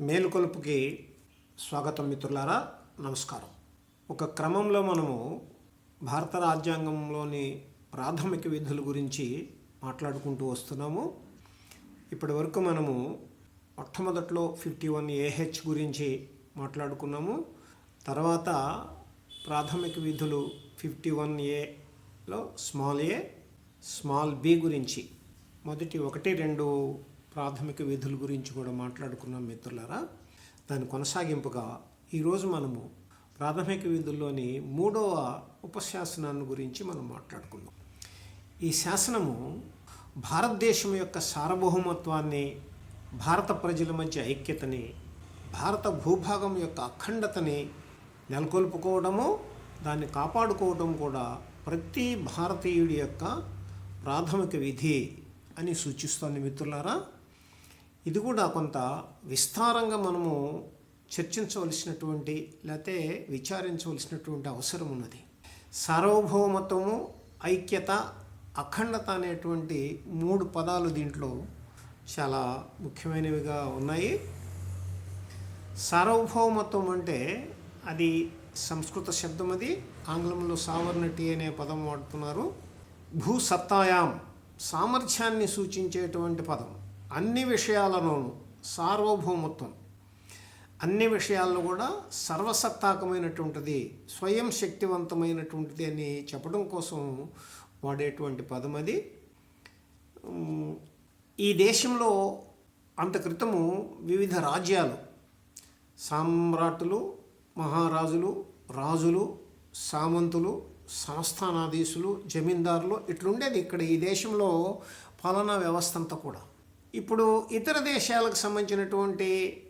మేలుకొలుపుకి స్వాగతం మిత్రులారా నమస్కారం. ఒక క్రమంలో మనము భారత రాజ్యాంగంలోని ప్రాథమిక విధుల గురించి మాట్లాడుకుంటూ వస్తున్నాము. ఇప్పటి వరకు మనము మొట్టమొదట్లో ఫిఫ్టీ వన్ ఏహెచ్ గురించి మాట్లాడుకున్నాము. తర్వాత ప్రాథమిక విధులు ఫిఫ్టీ వన్ ఏలో స్మాల్ ఏ స్మాల్ బి గురించి మొదటి ఒకటి రెండు ప్రాథమిక విధుల గురించి కూడా మాట్లాడుకున్నాం మిత్రులారా. దాని కొనసాగింపుగా ఈరోజు మనము ప్రాథమిక విధుల్లోని మూడవ ఉపశాసనాన్ని గురించి మనం మాట్లాడుకుందాం. ఈ శాసనము భారతదేశం యొక్క సార్వభౌమత్వాన్ని భారత ప్రజల మధ్య ఐక్యతని భారత భూభాగం యొక్క అఖండతని నెలకొల్పుకోవడము దాన్ని కాపాడుకోవడం కూడా ప్రతి భారతీయుడి యొక్క ప్రాథమిక విధి అని సూచిస్తోంది మిత్రులారా. ఇది కూడా కొంత విస్తారంగా మనము చర్చించవలసినటువంటి లేకపోతే విచారించవలసినటువంటి అవసరం ఉన్నది. సార్వభౌమత్వము ఐక్యత అఖండత అనేటువంటి మూడు పదాలు దీంట్లో చాలా ముఖ్యమైనవిగా ఉన్నాయి. సార్వభౌమత్వం అంటే అది సంస్కృత శబ్దం అది. ఆంగ్లంలో సావర్నటి అనే పదం వాడుతున్నారు. భూసత్తాయాం సామర్థ్యాన్ని సూచించేటువంటి పదం. అన్ని విషయాలలోనూ సార్వభౌమత్వం అన్ని విషయాల్లో కూడా సర్వసత్తాకమైనటువంటిది స్వయం శక్తివంతమైనటువంటిది అని చెప్పడం కోసం వాడేటువంటి పదం అది. ఈ దేశంలో అంత క్రితము వివిధ రాజ్యాలు సామ్రాట్లు మహారాజులు రాజులు సామంతులు సంస్థానాధీశులు జమీందారులు ఇట్లుండేది ఇక్కడ ఈ దేశంలో పాలనా వ్యవస్థ అంతా కూడా. ఇప్పుడు ఇతర దేశాలకు సంబంధించినటువంటి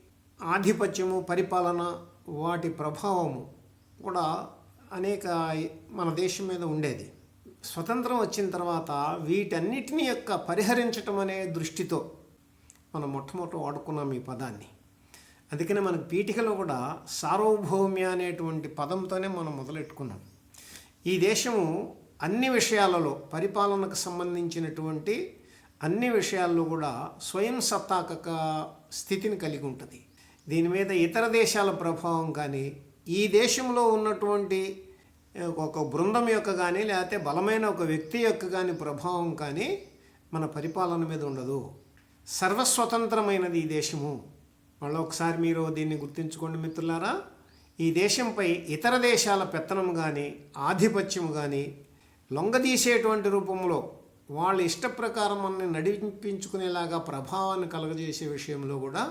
ఆధిపత్యము పరిపాలన వాటి ప్రభావము కూడా అనేక మన దేశం మీద ఉండేది. స్వతంత్రం వచ్చిన తర్వాత వీటన్నిటిని యొక్క పరిహరించటం అనే దృష్టితో మనం మొట్టమొదట వాడుకున్నాం ఈ పదాన్ని. అందుకనే మనకు పీఠికలో కూడా సార్వభౌమ్య అనేటువంటి పదంతోనే మనం మొదలెట్టుకున్నాం. ఈ దేశము అన్ని విషయాలలో పరిపాలనకు సంబంధించినటువంటి అన్ని విషయాల్లో కూడా స్వయం సత్తాక స్థితిని కలిగి ఉంటుంది. దీని మీద ఇతర దేశాల ప్రభావం కానీ ఈ దేశంలో ఉన్నటువంటి ఒక బృందం యొక్క కానీ లేకపోతే బలమైన ఒక వ్యక్తి యొక్క కానీ ప్రభావం కానీ మన పరిపాలన మీద ఉండదు. సర్వస్వతంత్రమైనది ఈ దేశము. మళ్ళీ ఒకసారి మీరు దీన్ని గుర్తుంచుకోండి మిత్రులారా. ఈ దేశంపై ఇతర దేశాల పెత్తనం కానీ ఆధిపత్యం కానీ లొంగదీసేటువంటి రూపంలో వాళ్ళ ఇష్ట ప్రకారం మనల్ని నడిపించుకునేలాగా ప్రభావాన్ని కలగజేసే విషయంలో కూడా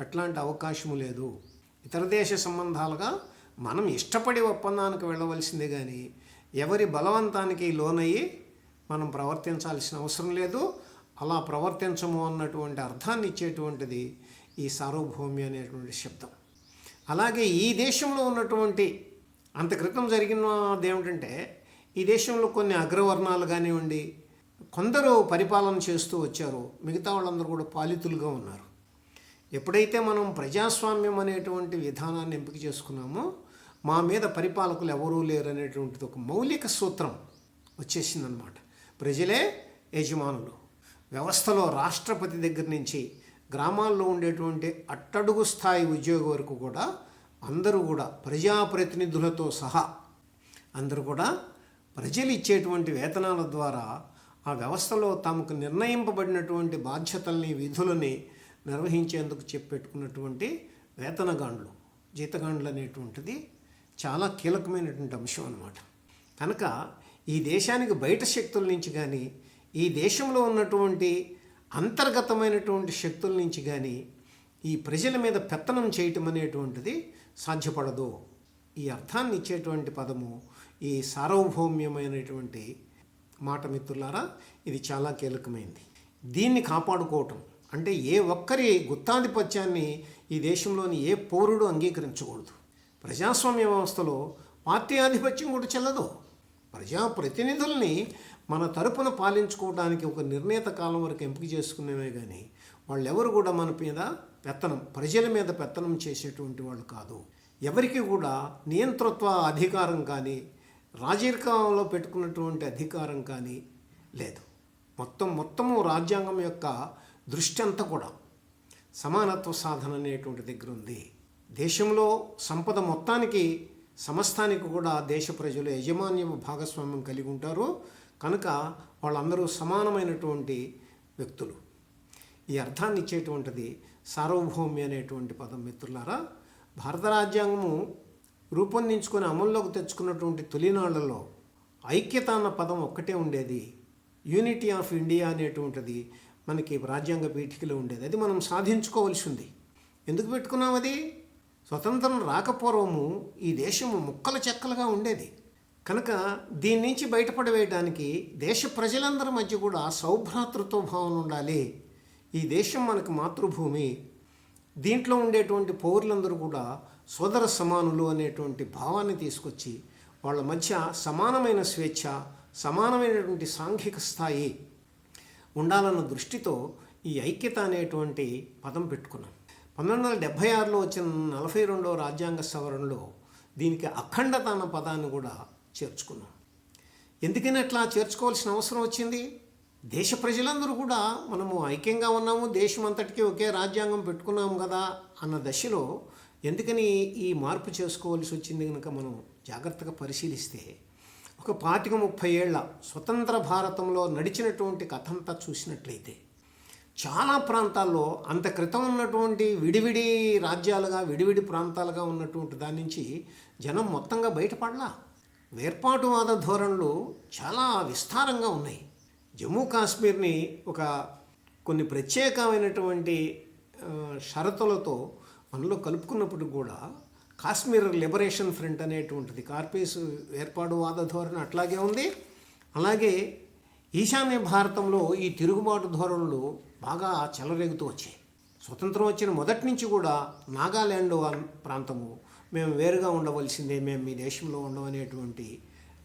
ఎట్లాంటి అవకాశము లేదు. ఇతర దేశ సంబంధాలుగా మనం ఇష్టపడి ఒప్పందానికి వెళ్ళవలసిందే కానీ ఎవరి బలవంతానికి లోనయ్యి మనం ప్రవర్తించాల్సిన అవసరం లేదు. అలా ప్రవర్తించము అన్నటువంటి అర్థాన్ని ఇచ్చేటువంటిది ఈ సార్వభౌమ్య అనేటువంటి శబ్దం. అలాగే ఈ దేశంలో ఉన్నటువంటి అంత క్రితం జరిగినది ఏమిటంటే ఈ దేశంలో కొన్ని అగ్రవర్ణాలు కానివ్వండి కొందరు పరిపాలన చేస్తూ వచ్చారు. మిగతా వాళ్ళందరూ కూడా పాలితులుగా ఉన్నారు. ఎప్పుడైతే మనం ప్రజాస్వామ్యం అనేటువంటి విధానాన్ని ఎంపిక చేసుకున్నామో మా మీద పరిపాలకులు ఎవరూ లేరు అనేటువంటిది ఒక మౌలిక సూత్రం వచ్చేసిందనమాట. ప్రజలే యజమానులు. వ్యవస్థలో రాష్ట్రపతి దగ్గర నుంచి గ్రామాల్లో ఉండేటువంటి అట్టడుగు స్థాయి ఉద్యోగి వరకు కూడా అందరూ కూడా ప్రజాప్రతినిధులతో సహా అందరూ కూడా ప్రజలు ఇచ్చేటువంటి వేతనాల ద్వారా ఆ వ్యవస్థలో తమకు నిర్ణయింపబడినటువంటి బాధ్యతల్ని విధులని నిర్వహించేందుకు చెప్పెట్టుకున్నటువంటి వేతనగాండ్లు జీతగాండ్లు అనేటువంటిది చాలా కీలకమైనటువంటి అంశం అన్నమాట. కనుక ఈ దేశానికి బయట శక్తుల నుంచి కానీ ఈ దేశంలో ఉన్నటువంటి అంతర్గతమైనటువంటి శక్తుల నుంచి కానీ ఈ ప్రజల మీద పెత్తనం చేయటం అనేటువంటిది సాధ్యపడదు. ఈ అర్థాన్ని ఇచ్చేటువంటి పదము ఈ సార్వభౌమ్యమైనటువంటి మాట మిత్రులారా ఇది చాలా కీలకమైంది. దీన్ని కాపాడుకోవటం అంటే ఏ ఒక్కరి గుత్తాధిపత్యాన్ని ఈ దేశంలోని ఏ పౌరుడు అంగీకరించకూడదు. ప్రజాస్వామ్య వ్యవస్థలో పార్టీ ఆధిపత్యం కూడా చెల్లదు. ప్రజాప్రతినిధుల్ని మన తరపున పాలించుకోవడానికి ఒక నిర్ణీత కాలం వరకు ఎంపిక చేసుకునేవే కానీ వాళ్ళెవరు కూడా మన మీద పెత్తనం ప్రజల మీద పెత్తనం చేసేటువంటి వాళ్ళు కాదు. ఎవరికి కూడా నియంతృత్వ అధికారం కానీ రాజకీయంలో పెట్టుకున్నటువంటి అధికారం కానీ లేదు. మొత్తం మొత్తము రాజ్యాంగం యొక్క దృష్టి అంతా కూడా సమానత్వ సాధన అనేటువంటి దగ్గర ఉంది. దేశంలో సంపద మొత్తానికి సమస్తానికి కూడా దేశ ప్రజలు యజమాన్య భాగస్వామ్యం కలిగి ఉంటారు. కనుక వాళ్ళందరూ సమానమైనటువంటి వ్యక్తులు. ఈ అర్థాన్ని ఇచ్చేటువంటిది సార్వభౌమి అనేటువంటి పదం మిత్రులారా. భారత రాజ్యాంగము రూపొందించుకొని అమల్లోకి తెచ్చుకున్నటువంటి తొలినాళ్ళలో ఐక్యత అన్న పదం ఒక్కటే ఉండేది. యూనిటీ ఆఫ్ ఇండియా అనేటువంటిది మనకి రాజ్యాంగ పీఠికలో ఉండేది. అది మనం సాధించుకోవాల్సి ఉంది ఎందుకు పెట్టుకున్నాం అది? స్వతంత్రం రాకపూర్వము ఈ దేశము ముక్కల చెక్కలుగా ఉండేది. కనుక దీని నుంచి బయటపడవేయడానికి దేశ ప్రజలందరి మధ్య కూడా సౌభ్రాతృత్వ భావన ఉండాలి. ఈ దేశం మనకు మాతృభూమి. దీంట్లో ఉండేటువంటి పౌరులందరూ కూడా సోదర సమానులు అనేటువంటి భావాన్ని తీసుకొచ్చి వాళ్ళ మధ్య సమానమైన స్వేచ్ఛ సమానమైనటువంటి సాంఘిక స్థాయి ఉండాలన్న దృష్టితో ఈ ఐక్యత అనేటువంటి పదం పెట్టుకున్నాం. పంతొమ్మిది వందల డెబ్భై ఆరులో వచ్చిన నలభై రెండవ రాజ్యాంగ సవరణలో దీనికి అఖండత అన్న పదాన్ని కూడా చేర్చుకున్నాం. ఎందుకని అట్లా చేర్చుకోవాల్సిన అవసరం వచ్చింది? దేశ ప్రజలందరూ కూడా మనము ఐక్యంగా ఉన్నాము దేశం అంతటికీ ఒకే రాజ్యాంగం పెట్టుకున్నాము కదా అన్న దశలో ఎందుకని ఈ మార్పు చేసుకోవాల్సి వచ్చింది కనుక మనం జాగ్రత్తగా పరిశీలిస్తే ఒక పాతిక ముప్పై ఏళ్ళ స్వతంత్ర భారతంలో నడిచినటువంటి కథంతా చూసినట్లయితే చాలా ప్రాంతాల్లో అంత క్రితం ఉన్నటువంటి విడివిడి రాజ్యాలుగా విడివిడి ప్రాంతాలుగా ఉన్నటువంటి దాని నుంచి జనం మొత్తంగా బయటపడలా. వేర్పాటువాద ధోరణులు చాలా విస్తారంగా ఉన్నాయి. జమ్మూ కాశ్మీర్ని ఒక కొన్ని ప్రత్యేకమైనటువంటి షరతులతో మనలో కలుపుకున్నప్పుడు కూడా కాశ్మీర్ లిబరేషన్ ఫ్రంట్ అనేటువంటిది కార్పేస్ ఏర్పాటువాద ధోరణి అట్లాగే ఉంది. అలాగే ఈశాన్య భారతంలో ఈ తిరుగుబాటు ధోరణులు బాగా చెలరేగుతూ వచ్చాయి. స్వతంత్రం వచ్చిన మొదటి నుంచి కూడా నాగాల్యాండ్ ప్రాంతము మేము వేరుగా ఉండవలసిందే మేము మీ దేశంలో ఉండమనేటువంటి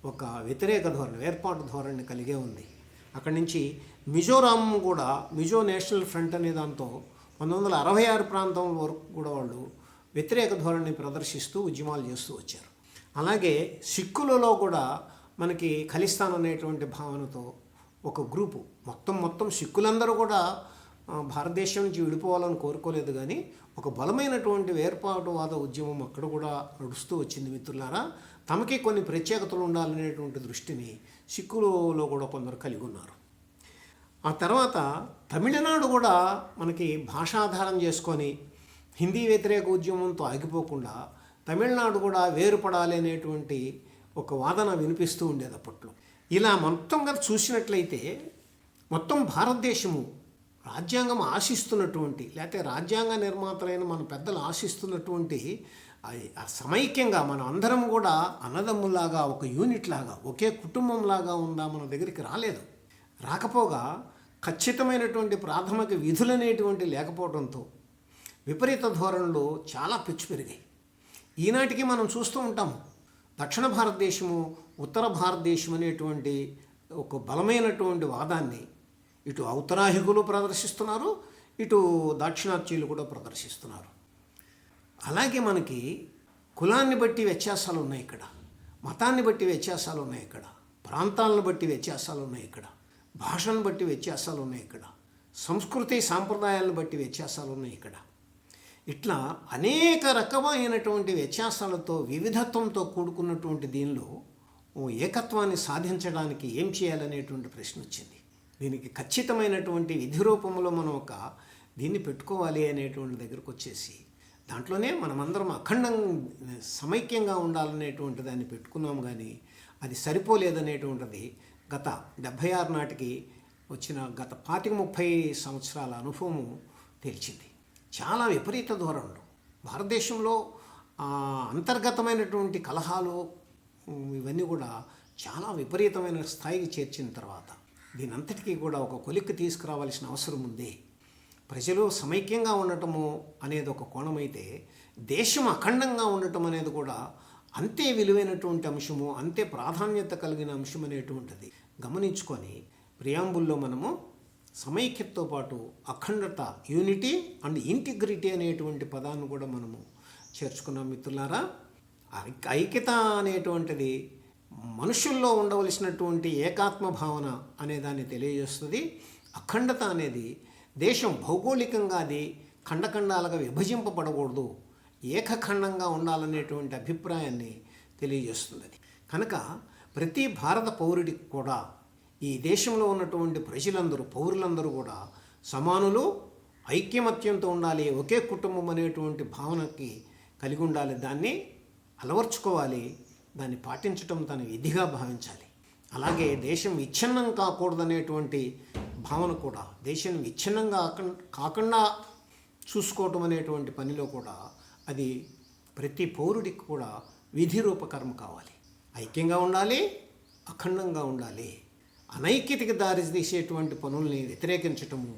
ఒక వ్యతిరేక ధోరణి ఏర్పాటు ధోరణి కలిగే ఉంది. అక్కడి నుంచి మిజోరాం కూడా మిజో నేషనల్ ఫ్రంట్ అనే దాంతో పంతొమ్మిది వందల అరవై ఆరు ప్రాంతం వరకు కూడా వాళ్ళు వ్యతిరేక ధోరణి ప్రదర్శిస్తూ ఉద్యమాలు చేస్తూ వచ్చారు. అలాగే సిక్కులలో కూడా మనకి ఖలిస్తాన్ అనేటువంటి భావనతో ఒక గ్రూపు మొత్తం మొత్తం సిక్కులందరూ కూడా భారతదేశం నుంచి విడిపోవాలని కోరుకోలేదు కానీ ఒక బలమైనటువంటి వేర్పాటువాద ఉద్యమం అక్కడ కూడా నడుస్తూ వచ్చింది మిత్రులారా. తమకి కొన్ని ప్రత్యేకతలు ఉండాలనేటువంటి దృష్టిని సిక్కులలో కూడా కొందరు కలిగి ఉన్నారు. ఆ తర్వాత తమిళనాడు కూడా మనకి భాషాధారం చేసుకొని హిందీ వ్యతిరేక ఉద్యమంతో ఆగిపోకుండా తమిళనాడు కూడా వేరుపడాలి అనేటువంటి ఒక వాదన వినిపిస్తూ ఉండేది అప్పట్లో. ఇలా మొత్తంగా చూసినట్లయితే మొత్తం భారతదేశము రాజ్యాంగం ఆశిస్తున్నటువంటి లేకపోతే రాజ్యాంగ నిర్మాతలైన మన పెద్దలు ఆశిస్తున్నటువంటి ఆ సమైక్యంగా మనం అందరం కూడా అన్నదమ్ములాగా ఒక యూనిట్ లాగా ఒకే కుటుంబంలాగా ఉందా మన దగ్గరికి రాలేదు. రాకపోగా ఖచ్చితమైనటువంటి ప్రాథమిక విధులనేటువంటి లేకపోవడంతో విపరీత ధోరణులు చాలా పిచ్చి పెరిగాయి. ఈనాటికి మనం చూస్తూ ఉంటాము దక్షిణ భారతదేశము ఉత్తర భారతదేశం అనేటువంటి ఒక బలమైనటువంటి వాదాన్ని ఇటు ఔత్తరాహికులు ప్రదర్శిస్తున్నారు ఇటు దాక్షిణాత్యులు కూడా ప్రదర్శిస్తున్నారు. అలాగే మనకి కులాన్ని బట్టి వ్యత్యాసాలు ఉన్నాయి ఇక్కడ మతాన్ని బట్టి వ్యత్యాసాలు ఉన్నాయి ఇక్కడ ప్రాంతాలను బట్టి వ్యత్యాసాలు ఉన్నాయి ఇక్కడ. భాషను బట్టి వ్యత్యాసాలు ఉన్నాయి ఇక్కడ. సంస్కృతి సాంప్రదాయాలను బట్టి వ్యత్యాసాలు ఉన్నాయి ఇక్కడ. ఇట్లా అనేక రకమైనటువంటి వ్యత్యాసాలతో వివిధత్వంతో కూడుకున్నటువంటి దీనిలో ఓ ఏకత్వాన్ని సాధించడానికి ఏం చేయాలనేటువంటి ప్రశ్న వచ్చింది. దీనికి ఖచ్చితమైనటువంటి విధి రూపంలో మనం ఒక దీన్ని పెట్టుకోవాలి అనేటువంటి దగ్గరకు వచ్చేసి దాంట్లోనే మనమందరం అఖండం సమైక్యంగా ఉండాలనేటువంటి దాన్ని పెట్టుకున్నాం కానీ అది సరిపోలేదనేటువంటిది గత డెబ్భై ఆరు నాటికి వచ్చిన గత పాతిక ముప్పై సంవత్సరాల అనుభవము తెలిసింది చాలా విపరీత ధోరణులు భారతదేశంలో అంతర్గతమైనటువంటి కలహాలు ఇవన్నీ కూడా చాలా విపరీతమైన స్థాయికి చేర్చిన తర్వాత దీని అంతటికీ కూడా ఒక కొలిక్కి తీసుకురావాల్సిన అవసరం ఉంది. ప్రజలు సమైక్యంగా ఉండటము అనేది ఒక కోణమైతే దేశం అఖండంగా ఉండటం అనేది కూడా అంతే విలువైనటువంటి అంశము అంతే ప్రాధాన్యత కలిగిన అంశం అనేటువంటిది. గమనించుకొని ప్రియాంబుల్లో మనము సమైక్యతతో పాటు అఖండత యూనిటీ అండ్ ఇంటిగ్రిటీ అనేటువంటి పదాన్ని కూడా మనము చేర్చుకున్నాం మిత్రులారా. ఐక్యత అనేటువంటిది మనుషుల్లో ఉండవలసినటువంటి ఏకాత్మ భావన అనే దాన్ని తెలియజేస్తుంది. అఖండత అనేది దేశం భౌగోళికంగా అది ఖండఖండాలుగా విభజింపబడకూడదు. ఏకఖండంగా ఉండాలనేటువంటి అభిప్రాయాన్ని తెలియజేస్తుంది. కనుక ప్రతి భారత పౌరుడికి కూడా ఈ దేశంలో ఉన్నటువంటి ప్రజలందరూ పౌరులందరూ కూడా సమానులు ఐక్యమత్యంతో ఉండాలి ఒకే కుటుంబం అనేటువంటి భావనకి కలిగి ఉండాలి దాన్ని అలవర్చుకోవాలి దాన్ని పాటించటం తన విధిగా భావించాలి. అలాగే దేశం విచ్ఛిన్నం కాకూడదనేటువంటి భావన కూడా దేశం విచ్ఛిన్నంగా కాకుండా- చూసుకోవటం అనేటువంటి పనిలో కూడా అది ప్రతి పౌరుడికి కూడా విధి రూపకర్మ కావాలి. ఐక్యంగా ఉండాలి అఖండంగా ఉండాలి. అనైక్యతకి దారి తీసేటువంటి పనుల్ని వ్యతిరేకించటము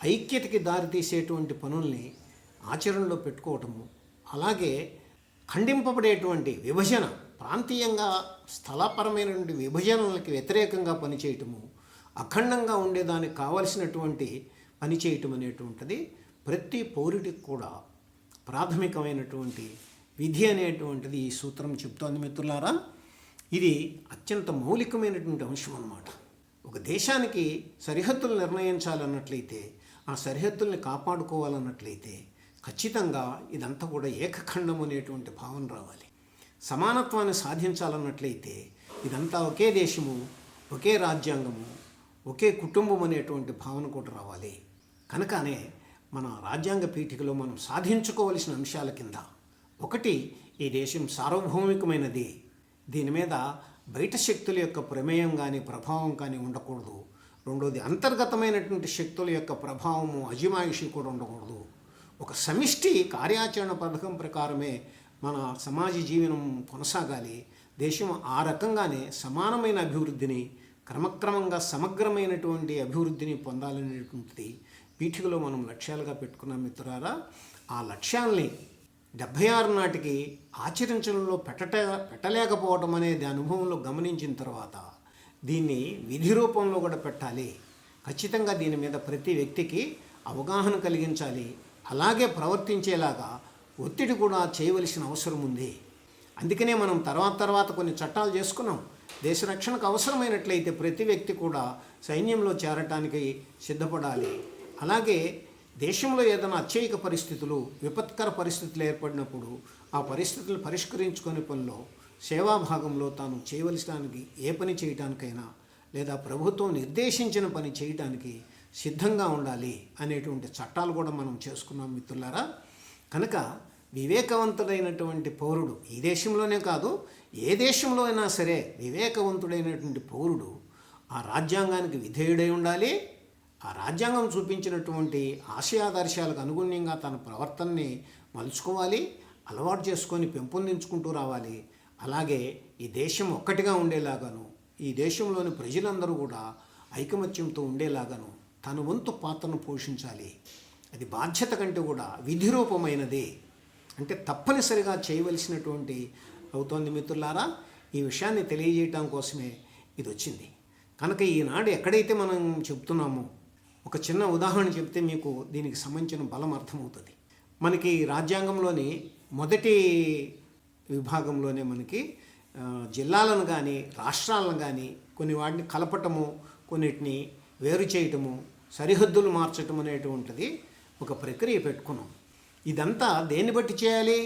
ఐక్యతకి దారి తీసేటువంటి పనుల్ని ఆచరణలో పెట్టుకోవటము అలాగే ఖండింపబడేటువంటి విభజన ప్రాంతీయంగా స్థలపరమైనటువంటి విభజనలకి వ్యతిరేకంగా పనిచేయటము అఖండంగా ఉండేదానికి కావలసినటువంటి పని చేయటం అనేటువంటిది ప్రతి పౌరుడికి కూడా ప్రాథమికమైనటువంటి విధి అనేటువంటిది ఈ సూత్రం చెప్తోంది మిత్రులారా. ఇది అత్యంత మౌలికమైనటువంటి అంశం అన్నమాట. ఒక దేశానికి సరిహద్దులు నిర్ణయించాలన్నట్లయితే ఆ సరిహద్దుల్ని కాపాడుకోవాలన్నట్లయితే ఖచ్చితంగా ఇదంతా కూడా ఏకఖండం అనేటువంటి భావన రావాలి. సమానత్వాన్ని సాధించాలన్నట్లయితే ఇదంతా ఒకే దేశము ఒకే రాజ్యాంగము ఒకే కుటుంబం అనేటువంటి భావన కూడా రావాలి. కనుకనే మన రాజ్యాంగ పీఠికలో మనం సాధించుకోవలసిన అంశాల కింద ఒకటి ఈ దేశం సార్వభౌమికమైనది దీని మీద బయట శక్తుల యొక్క ప్రమేయం కానీ ప్రభావం కానీ ఉండకూడదు. రెండోది అంతర్గతమైనటువంటి శక్తుల యొక్క ప్రభావము అజమాయిషి కూడా ఉండకూడదు. ఒక సమిష్టి కార్యాచరణ పథకం ప్రకారమే మన సమాజ జీవనం కొనసాగాలి. దేశం ఆ రకంగానే సమానమైన అభివృద్ధిని క్రమక్రమంగా సమగ్రమైనటువంటి అభివృద్ధిని పొందాలనేటువంటిది పీఠికలో మనం లక్ష్యాలుగా పెట్టుకున్నాం మిత్రులారా. ఆ లక్ష్యాల్ని డెబ్భై ఆరు నాటికి ఆచరించడంలో పెట్టట పెట్టలేకపోవడం అనేది అనుభవంలో గమనించిన తర్వాత దీన్ని విధి రూపంలో కూడా పెట్టాలి. ఖచ్చితంగా దీని మీద ప్రతి వ్యక్తికి అవగాహన కలిగించాలి. అలాగే ప్రవర్తించేలాగా ఒత్తిడి కూడా చేయవలసిన అవసరం ఉంది. అందుకనే మనం తర్వాత తర్వాత కొన్ని చట్టాలు చేసుకున్నాం. దేశ రక్షణకు అవసరమైనట్లయితే ప్రతి వ్యక్తి కూడా సైన్యంలో చేరటానికి సిద్ధపడాలి. అలాగే దేశంలో ఏదైనా అత్యయిక పరిస్థితులు విపత్కర పరిస్థితులు ఏర్పడినప్పుడు ఆ పరిస్థితులు పరిష్కరించుకునే పనిలో సేవాభాగంలో తాను చేయవలసడానికి ఏ పని చేయటానికైనా లేదా ప్రభుత్వం నిర్దేశించిన పని చేయటానికి సిద్ధంగా ఉండాలి అనేటువంటి చట్టాలు కూడా మనం చేసుకున్నాం మిత్రులారా. కనుక వివేకవంతుడైనటువంటి పౌరుడు ఈ దేశంలోనే కాదు ఏ దేశంలో అయినా సరే వివేకవంతుడైనటువంటి పౌరుడు ఆ రాజ్యాంగానికి విధేయుడై ఉండాలి ఆ రాజ్యాంగం చూపించినటువంటి ఆశయాదర్శాలకు అనుగుణ్యంగా తన ప్రవర్తనని మలుచుకోవాలి అలవాటు చేసుకొని పెంపొందించుకుంటూ రావాలి. అలాగే ఈ దేశం ఒక్కటిగా ఉండేలాగాను ఈ దేశంలోని ప్రజలందరూ కూడా ఐకమత్యంతో ఉండేలాగాను తన వంతు పాత్రను పోషించాలి. అది బాధ్యత కంటే కూడా విధి రూపమైనది అంటే తప్పనిసరిగా చేయవలసినటువంటి అవుతోంది మిత్రులారా ఈ విషయాన్ని తెలియజేయటం కోసమే ఇది వచ్చింది కనుక ఈనాడు ఎక్కడైతే మనం చెప్తున్నామో ఒక చిన్న ఉదాహరణ చెప్తే మీకు దీనికి సంబంధించిన బలం అర్థమవుతుంది. మనకి రాజ్యాంగంలోని మొదటి విభాగంలోనే మనకి జిల్లాలను కానీ రాష్ట్రాలను కానీ కొన్ని వాటిని కలపటము కొన్నిటిని వేరు చేయటము సరిహద్దులు మార్చటం అనేటువంటిది ఒక ప్రక్రియ పెట్టుకున్నాం. ఇదంతా దేన్ని బట్టి చేయాలి?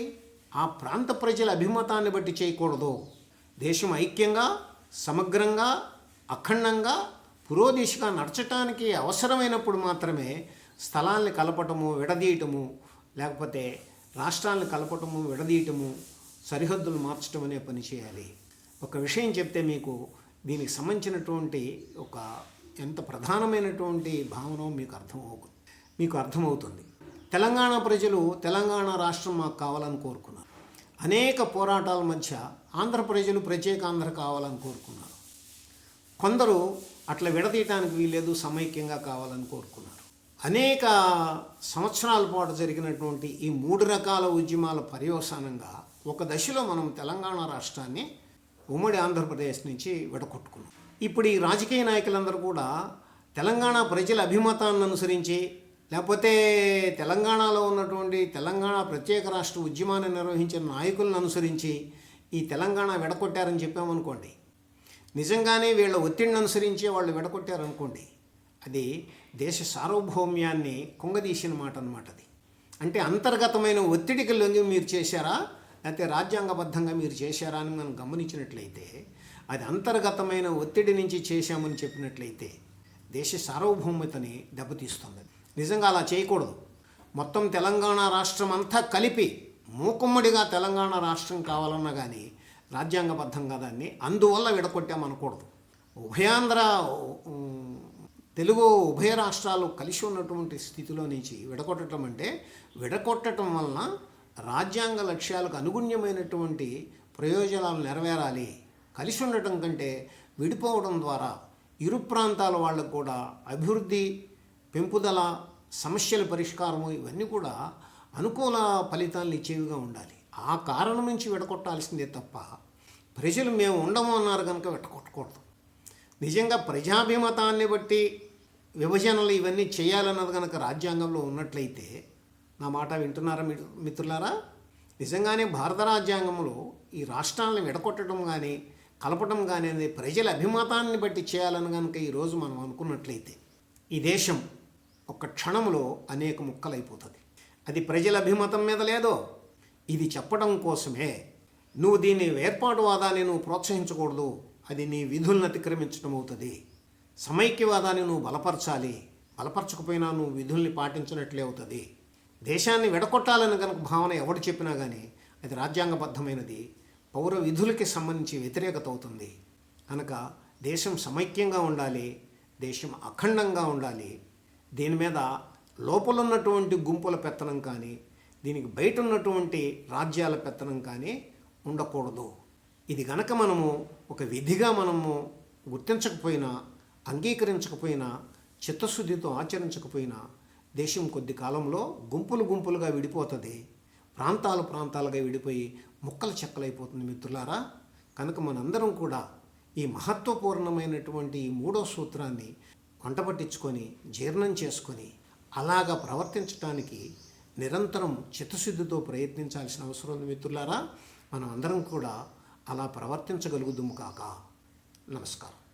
ఆ ప్రాంత ప్రజల అభిమతాన్ని బట్టి చేయకూడదు. దేశం ఐక్యంగా సమగ్రంగా అఖండంగా పురోదిశగా నడచటానికి అవసరమైనప్పుడు మాత్రమే స్థలాల్ని కలపటము విడదీయటము లేకపోతే రాష్ట్రాలను కలపటము విడదీయటము సరిహద్దులు మార్చటం అనే పని చేయాలి. ఒక విషయం చెప్తే మీకు దీనికి సంబంధించినటువంటి ఒక ఎంత ప్రధానమైనటువంటి భావన మీకు అర్థం మీకు అర్థమవుతుంది. తెలంగాణ ప్రజలు తెలంగాణ రాష్ట్రం మాకు కావాలని కోరుకున్నారు. అనేక పోరాటాల మధ్య ఆంధ్ర ప్రజలు ప్రత్యేక ఆంధ్ర కావాలని కోరుకున్నారు. కొందరు అట్లా విడదీయటానికి వీలేదు సమైక్యంగా కావాలని కోరుకున్నారు. అనేక సంవత్సరాల పాటు జరిగినటువంటి ఈ మూడు రకాల ఉద్యమాల పర్యవసానంగా ఒక దశలో మనం తెలంగాణ రాష్ట్రాన్ని ఉమ్మడి ఆంధ్రప్రదేశ్ నుంచి విడగొట్టుకున్నాం. ఇప్పుడు ఈ రాజకీయ నాయకులందరూ కూడా తెలంగాణ ప్రజల అభిమతాన్ని అనుసరించి లేకపోతే తెలంగాణలో ఉన్నటువంటి తెలంగాణ ప్రత్యేక రాష్ట్ర ఉద్యమాన్ని నిర్వహించిన నాయకులను అనుసరించి ఈ తెలంగాణ విడగొట్టారని చెప్పామనుకోండి నిజంగానే వీళ్ళ ఒత్తిడిని అనుసరించి వాళ్ళు విడగొట్టారనుకోండి అది దేశ సార్వభౌమ్యాన్ని కుంగదీసిన మాట అనమాట అది. అంటే అంతర్గతమైన ఒత్తిడికి లొంగి మీరు చేశారా లేకపోతే రాజ్యాంగబద్ధంగా మీరు చేశారా అని మనం గమనించినట్లయితే అది అంతర్గతమైన ఒత్తిడి నుంచి చేశామని చెప్పినట్లయితే దేశ సార్వభౌమతని దెబ్బతీస్తుంది. నిజంగా అలా చేయకూడదు. మొత్తం తెలంగాణ రాష్ట్రం అంతా కలిపి మూకుమ్మడిగా తెలంగాణ రాష్ట్రం కావాలన్నా కానీ రాజ్యాంగబద్ధంగా దాన్ని అందువల్ల విడగొట్టామనకూడదు. ఉభయాంధ్ర తెలుగు ఉభయ రాష్ట్రాలు కలిసి ఉన్నటువంటి స్థితిలో నుంచి విడగొట్టడం అంటే విడగొట్టడం వలన రాజ్యాంగ లక్ష్యాలకు అనుగుణ్యమైనటువంటి ప్రయోజనాలు నెరవేరాలి. కలిసి ఉండటం కంటే విడిపోవడం ద్వారా ఇరు ప్రాంతాల వాళ్ళకు కూడా అభివృద్ధి పెంపుదల సమస్యల పరిష్కారము ఇవన్నీ కూడా అనుకూల ఫలితాలను ఇచ్చేవిగా ఉండాలి. ఆ కారణం నుంచి విడగొట్టాల్సిందే తప్ప ప్రజలు మేము ఉండము అన్నారు కనుక విడగొట్టకూడదు. నిజంగా ప్రజాభిమతాన్ని బట్టి విభజనలు ఇవన్నీ చేయాలన్నది కనుక రాజ్యాంగంలో ఉన్నట్లయితే నా మాట వింటున్నారా మీ మిత్రులారా? నిజంగానే భారత రాజ్యాంగంలో ఈ రాష్ట్రాలను విడగొట్టడం కానీ కలపడం కానీ అనేది ప్రజల అభిమతాన్ని బట్టి చేయాలని కనుక ఈరోజు మనం అనుకున్నట్లయితే ఈ దేశం ఒక క్షణంలో అనేక ముక్కలైపోతుంది. అది ప్రజల అభిమతం మీద లేదో ఇది చెప్పడం కోసమే. నువ్వు దీని వేర్పాటువాదాన్ని నువ్వు ప్రోత్సహించకూడదు. అది నీ విధులను అతిక్రమించడం అవుతుంది. సమైక్యవాదాన్ని నువ్వు బలపరచాలి. బలపరచకపోయినా నువ్వు విధుల్ని పాటించినట్లే అవుతుంది. దేశాన్ని విడగొట్టాలని కనుక భావన ఎవడు చెప్పినా కానీ అది రాజ్యాంగబద్ధమైనది. పౌర విధులకి సంబంధించి వ్యతిరేకత అవుతుంది. కనుక దేశం సమైక్యంగా ఉండాలి. దేశం అఖండంగా ఉండాలి. దీని మీద లోపలున్నటువంటి గుంపుల పెత్తనం కానీ దీనికి బయట ఉన్నటువంటి రాజ్యాల పెత్తనం కానీ ఉండకూడదు. ఇది గనక మనము ఒక విధిగా మనము గుర్తించకపోయినా అంగీకరించకపోయినా చిత్తశుద్ధితో ఆచరించకపోయినా దేశం కొద్ది కాలంలో గుంపులు గుంపులుగా విడిపోతుంది. ప్రాంతాలు ప్రాంతాలుగా విడిపోయి ముక్కలు చెక్కలైపోతుంది మిత్రులారా. కనుక మనందరం కూడా ఈ మహత్వపూర్ణమైనటువంటి ఈ మూడో సూత్రాన్ని వంట పట్టించుకొని జీర్ణం చేసుకొని అలాగా ప్రవర్తించడానికి నిరంతరం చిత్తశుద్ధితో ప్రయత్నించాల్సిన అవసరం ఉంది మిత్రులారా. మనం అందరం కూడా అలా ప్రవర్తించగలుగుదుము కాక. నమస్కారం.